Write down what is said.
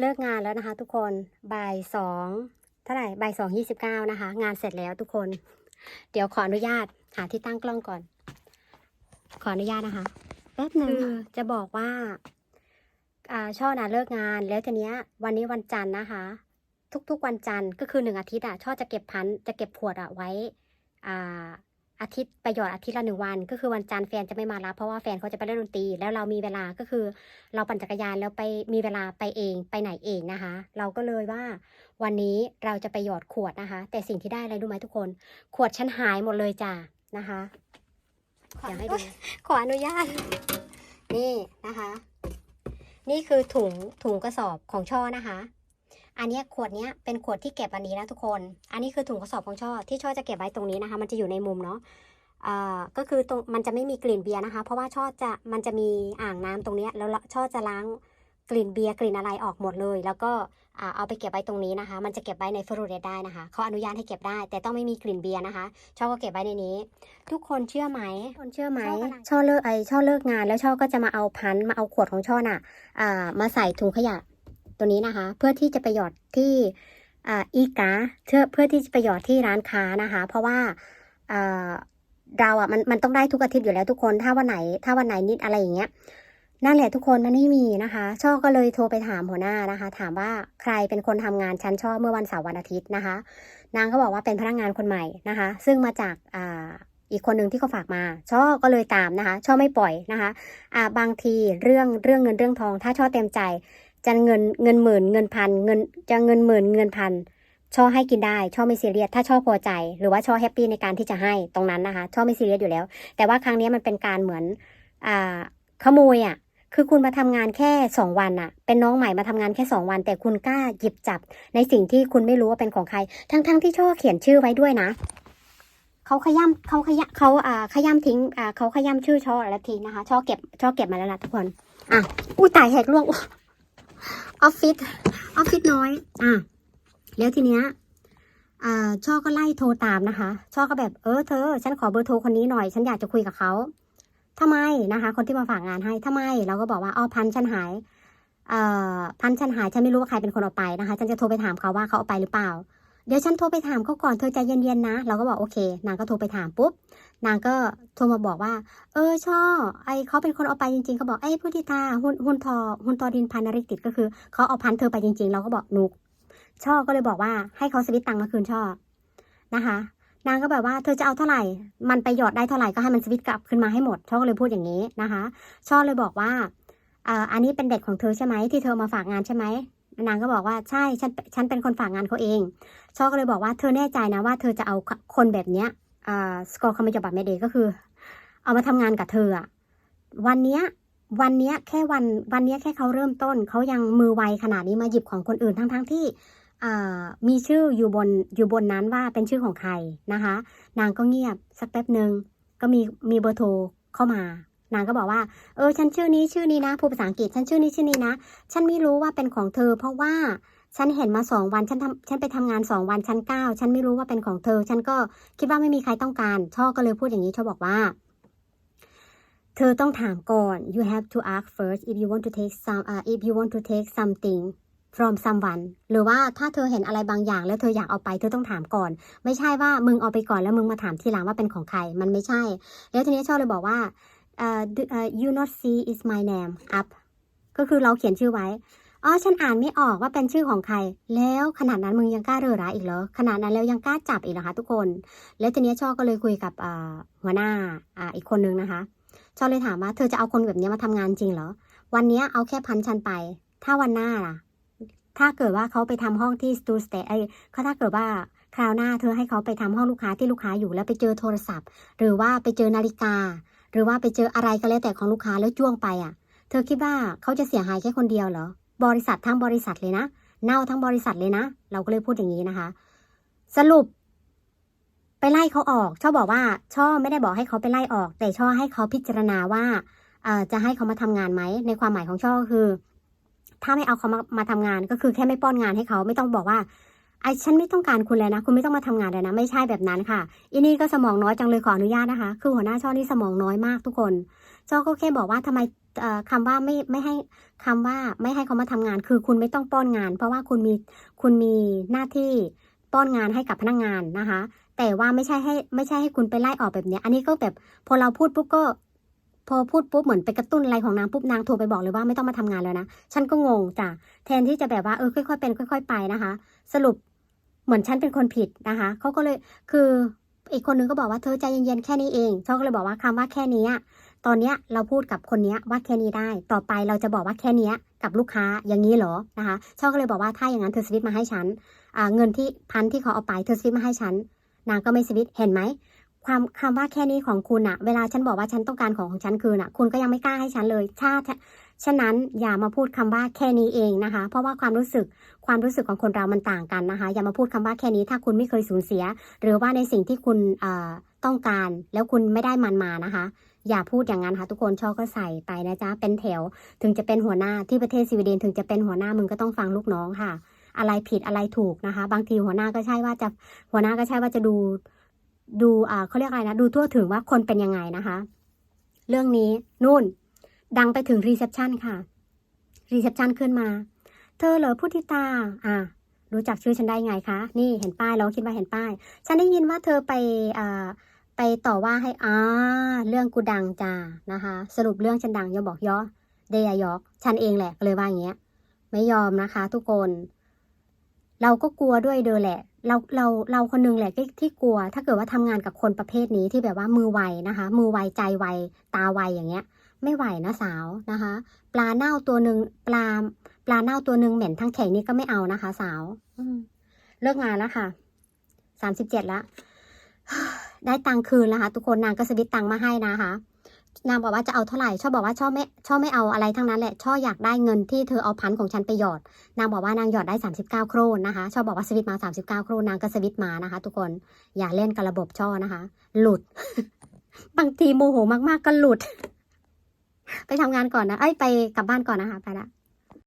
เลิกงานแล้วนะคะ ทุกคนบ่ายสองเท่าไหร่บ่ายสองยี่สิบเก้านะคะ งานเสร็จแล้วทุกคน เดี๋ยวขออนุญาตหาที่ตั้งกล้องก่อน ขออนุญาตนะคะแป๊บหนึ่งจะบอกว่าอ่าช่อนะเลิกงาน แล้วทีเนี้ย วันนี้วันจันทร์นะคะ ทุกๆวันจันทร์ก็คือหนึ่งอาทิตย์อะช่อจะเก็บพันธุ์จะเก็บขวดอะไว้ อ่า อาทิตย์ไปหยอดอาทิตย์ละหนึ่งวัน ก็คือวันจันทร์แฟนจะไม่มารับเพราะว่าแฟนเขาจะไปเล่นดนตรี แล้วเรามีเวลาก็คือ เราปั่นจักรยานแล้วไปมีเวลาไปเองไปไหนเองนะคะ เราก็เลยว่า วันนี้เราจะไปหยอดขวดนะคะ แต่สิ่งที่ได้อะไรรู้ไหมทุกคน ขวดฉันหายหมดเลยจ้ะนะคะอยากให้ดูขออนุญาต นี่นะคะ นี่คือถุงถุงกระสอบของช่อนะคะ อันเนี้ยขวดเนี้ยเป็นขวดที่เก็บอันนี้นะทุกคน อันนี้คือถุงกระสอบของช่อที่ช่อจะเก็บไว้ตรงนี้นะคะ มันจะอยู่ในมุมเนาะอ่าก็คือตรงมันจะไม่มีกลิ่นเบียร์นะคะ เพราะว่าช่อจะมันจะมีอ่างน้ำตรงเนี้ยแล้วช่อจะล้างกลิ่นเบียร์กลิ่นอะไรออกหมดเลย แล้วก็อ่าเอาไปเก็บไว้ตรงนี้นะคะ มันจะเก็บไว้ในฟลูเรตได้นะคะเขาอนุญาตให้เก็บได้ แต่ต้องไม่มีกลิ่นเบียร์นะคะช่อก็เก็บไว้ในนี้ ทุกคนเชื่อไหมคนเชื่อไหมช่อเลิกไอช่อเลิกงาน แล้วช่อก็จะมาเอาพันธุ์มาเอาขวดของช่อน่ะอ่ามาใส่ถุงขยะ ตัวนี้นะคะ เพื่อที่จะไปหยอดที่อีกาเพื่อเพื่อที่จะไปหยอดที่ร้านค้านะคะ เพราะว่าเราอะมันมันต้องได้ทุกอาทิตย์อยู่แล้วทุกคนถ้าวันไหน ถ้าวันไหนนิดอะไรอย่างเงี้ยนั่นแหละทุกคนมันไม่มีนะคะ ช่อก็เลยโทรไปถามหัวหน้านะคะ ถามว่าใครเป็นคนทำงานชั้นช่อเมื่อวันเสาร์วันอาทิตย์นะคะ นางก็บอกว่าเป็นพนักงานคนใหม่นะคะ ซึ่งมาจากอ่าอีกคนหนึ่งที่เขาฝากมา ช่อก็เลยตามนะคะ ช่อไม่ปล่อยนะคะอ่าบางทีเรื่องเรื่องเงินเรื่องทอง ถ้าช่อเต็มใจ จะเงินเงินหมื่นเงินพันเงินจะเงินหมื่นเงินพันช่อให้กินได้ช่อไม่ซีเรียสถ้าช่อพอใจ หรือว่าช่อแฮปปี้ในการที่จะให้ตรงนั้นนะคะช่อไม่ซีเรียสอยู่แล้ว แต่ว่าครั้งนี้มันเป็นการเหมือนอ่าขโมยอะคือคุณมาทำงานแค่สองวันอะเป็นน้องใหม่มาทำงานแค่สองวัน แต่คุณกล้าหยิบจับ ในสิ่งที่คุณไม่รู้ว่าเป็นของใคร ทั้งๆที่ช่อเขียนชื่อไว้ด้วยนะเขาขย้ำเขาขยะเขาอ่าขย้ำทิ้งอ่าเขาขย้ำชื่อช่อแล้วทิ้งนะคะช่อเก็บช่อเก็บมาแล้วนะทุกคนอะอู้ตายแหกล่วง ออฟฟิศออฟฟิศน้อย อะแล้วทีเนี้ยอ่าช่อก็ไล่โทรตามนะคะ ช่อก็แบบเออเธอ ฉันขอเบอร์โทรคนนี้หน่อยฉันอยากจะคุยกับเขาทำไมนะคะ คนที่มาฝากงานให้ทำไม เราก็บอกว่าอ๋อพันฉันหายเอ่อพันฉันหายฉันไม่รู้ว่าใครเป็นคนเอาไปนะคะ ฉันจะโทรไปถามเขาว่าเขาเอาไปหรือเปล่า เดี๋ยวฉันโทรไปถามเขาก่อนเธอใจเย็นๆนะ เราก็บอกโอเค นางก็โทรไปถามปุ๊บ นางก็โทรมาบอกว่า เออช่อไอเขาเป็นคนเอาไปจริงๆเขาบอกไอ้ยพุทธิตาหุนหุนทอหุนทอดินพันนริกิตก็คือเขาเอาพันเธอไปจริงๆ เราก็บอกนุก ช่อก็เลยบอกว่าให้เขาสวิตตังค์มาคืนช่อนะคะ นางก็แบบว่าเธอจะเอาเท่าไหร่ มันไปหยอดได้เท่าไหร่ก็ให้มันสวิตกลับขึ้นมาให้หมด ช่อก็เลยพูดอย่างนี้นะคะ ช่อเลยบอกว่าอ่าอันนี้เป็นเด็กของเธอใช่ไหมที่เธอมาฝากงานใช่ไหม นางก็บอกว่าใช่ฉันฉันเป็นคนฝากงานเขาเองชอก็เลยบอกว่าเธอแน่ใจนะว่าเธอจะเอาคนแบบเนี้ยอ่าสกอร์คอมมิชบัตเมเดก็คือ เอามาทำงานกับเธออะวันเนี้ยวันเนี้ยแค่วันวันเนี้ยแค่เขาเริ่มต้นเขายังมือไวขนาดนี้มาหยิบของคนอื่นทั้งทั้งๆที่มีชื่ออยู่บนอยู่บนนั้นว่าเป็นชื่อของใครนะคะ นางก็เงียบสักแป๊บหนึ่งก็มีมีเบอร์โทรเข้ามา นางก็บอกว่า เออ ฉันชื่อนี้ชื่อนี้นะพูดภาษาอังกฤษ ฉันชื่อนี้ชื่อนี้นะ ฉันไม่รู้ว่าเป็นของเธอ เพราะว่าฉันเห็นมาสองวัน ฉันทำฉันไปทำงานสองวัน ฉันเก้าฉันไม่รู้ว่าเป็นของเธอ ฉันก็คิดว่าไม่มีใครต้องการ ช่อก็เลยพูดอย่างนี้ ช่อบอกว่า เธอต้องถามก่อน you have to ask first if you want to take some uh, if you want to take something from someone หรือว่าถ้าเธอเห็นอะไรบางอย่าง แล้วเธออยากเอาไปเธอต้องถามก่อน ไม่ใช่ว่ามึงเอาไปก่อนแล้วมึงมาถามทีหลังว่าเป็นของใคร มันไม่ใช่ แล้วทีนี้ช่อเลยบอกว่า uh, do- uh, you not see is my name up ก็คือเราเขียนชื่อไว้ อ๋อ ฉันอ่านไม่ออกว่าเป็นชื่อของใคร แล้วขนาดนั้นมึงยังกล้าเร่อร้ายอีกเหรอ ขนาดนั้นแล้วยังกล้าจับอีกเหรอคะทุกคน แล้วทีนี้ช่อก็เลยคุยกับหัวหน้าออีกคนนึงนะคะ ช่อเลยถามว่าเธอจะเอาคนแบบนี้มาทำงานจริงเหรอ วันนี้เอาแค่พันชันไป ถ้าวันหน้าล่ะ ถ้าเกิดว่าเขาไปทำห้องที่สตูสเตไอ้เขาถ้าเกิดว่าคราวหน้าเธอให้เขาไปทำห้องลูกค้าที่ลูกค้าอยู่แล้วไปเจอโทรศัพท์ หรือว่าไปเจอนาฬิกา รือว่าไปเจออะไรก็แล้วแต่ของลูกค้าแล้วจ้วงไปอะ เธอคิดว่าเขาจะเสียหายแค่คนเดียวเหรอ บริษัททั้งบริษัทเลยนะ เน่าทั้งบริษัทเลยนะ เราก็เลยพูดอย่างนี้นะคะ สรุป ไปไล่เขาออกช่อบอกว่า ช่อไม่ได้บอกให้เขาไปไล่ออก แต่ช่อให้เขาพิจารณาว่าจะให้เขามาทำงานไหม ในความหมายของช่อก็คือ ถ้าไม่เอาเขามามาทำงานก็คือแค่ไม่ป้อนงานให้เขาไม่ต้องบอกว่า ไอ้ฉันไม่ต้องการคุณเลยนะ คุณไม่ต้องมาทำงานเลยนะ ไม่ใช่แบบนั้นค่ะอันนี้ก็สมองน้อยจังเลยขออนุญาตนะคะ คือหัวหน้าช่อนี่สมองน้อยมากทุกคนช่อก็แค่บอกว่าทำไมเอ่อคำว่าไม่ไม่ให้คำว่าไม่ให้เขามาทำงาน คือคุณไม่ต้องป้อนงาน เพราะว่าคุณมีคุณมีหน้าที่ป้อนงานให้กับพนักงานนะคะ แต่ว่าไม่ใช่ให้ไม่ใช่ให้คุณไปไล่ออกแบบนี้ อันนี้ก็แบบพอเราพูดปุ๊บก็ พอพูดปุ๊บเหมือนไปกระตุ้นอะไรของนางปุ๊บนางโทรไปบอกเลยว่าไม่ต้องมาทำงานแล้วนะ ฉันก็งงจ้ะแทนที่จะแบบว่าเออค่อยๆเป็นค่อย ๆ ไปนะคะ สรุปเหมือนฉันเป็นคนผิดนะคะเขาก็เลยคืออีกคนนึงก็บอกว่าเธอใจเย็นๆแค่นี้เองเขาก็เลยบอกว่าคำว่าแค่นี้ตอนเนี้ยเราพูดกับคนเนี้ยว่าแค่นี้ได้ ต่อไปเราจะบอกว่าแค่เนี้ยกับลูกค้าอย่างนี้เหรอนะคะชอบก็เลยบอกว่าถ้าอย่างนั้นเธอสวิตมาให้ฉันอ่าเงินที่พันที่เขาเอาไปเธอสวิตมาให้ฉันนางก็ไม่สวิตเห็นไหม ความคำว่าแค่นี้ของคุณอะเวลาฉันบอกว่าฉันต้องการของของฉันคืนอะคุณก็ยังไม่กล้าให้ฉันเลยถ้าฉะนั้นอย่ามาพูดคำว่าแค่นี้เองนะคะ เพราะว่าความรู้สึกความรู้สึกของคนเรามันต่างกันนะคะ อย่ามาพูดคำว่าแค่นี้ ถ้าคุณไม่เคยสูญเสีย หรือว่าในสิ่งที่คุณเอ่อต้องการ แล้วคุณไม่ได้มันมานะคะ อย่าพูดอย่างนั้นค่ะทุกคนชอก็ใส่ไปนะจ๊ะเป็นแถว ถึงจะเป็นหัวหน้าที่ประเทศสวีเดน ถึงจะเป็นหัวหน้ามึงก็ต้องฟังลูกน้องค่ะ อะไรผิดอะไรถูกนะคะ บางทีหัวหน้าก็ใช่ว่าจะหัวหน้าก็ใช่ว่าจะดู ดูอ่าเขาเรียกอะไรนะ ดูทั่วถึงว่าคนเป็นยังไงนะคะ เรื่องนี้นู่น ดังไปถึงรีเซพชันค่ะรีเซพชันขึ้นมา เธอเหรอพุทธิตา อ่ารู้จักชื่อฉันได้ไงคะ นี่เห็นป้ายเราคิดว่าเห็นป้าย ฉันได้ยินว่าเธอไปอ่าไปต่อว่าให้อ่าเรื่องกูดังจ้านะคะ สรุปเรื่องฉันดังย่าบอกย่อเดียยอก ฉันเองแหละก็เลยว่าอย่างเงี้ย ไม่ยอมนะคะ ทุกคน เราก็กลัวด้วยเดอแหละ เราเราเราคนนึงแหละที่ที่กลัว ถ้าเกิดว่าทำงานกับคนประเภทนี้ที่แบบว่ามือไวนะคะ มือไวใจไวตาไวอย่างเงี้ย ไม่ไหวนะสาวนะคะ ปลาเน่าตัวหนึ่งปลาปลาเน่าตัวหนึ่งเหม็นทั้งแข็งนี่ก็ไม่เอานะคะ สาวเลิกงานแล้วค่ะสามสิบเจ็ดละได้ตังค์คืนแล้วค่ะ ทุกคนนางก็สวิตตังมาให้นะคะ นางบอกว่าจะเอาเท่าไหร่ชอบบอกว่าชอบไม่ชอบไม่เอาอะไรทั้งนั้นแหละชอบอยากได้เงินที่เธอเอาพันของฉันไปหยอด นางบอกว่านางหยอดได้ 39 โครนนะคะ ชอบบอกว่าสวิตมา 39 โครนนางก็สวิตมานะคะ ทุกคนอย่าเล่นกับระบบช่อนะคะ หลุด บางทีโมโหมากๆก็หลุด ไปทำงานก่อนนะเอ้ยไปกลับบ้านก่อนนะคะไปละ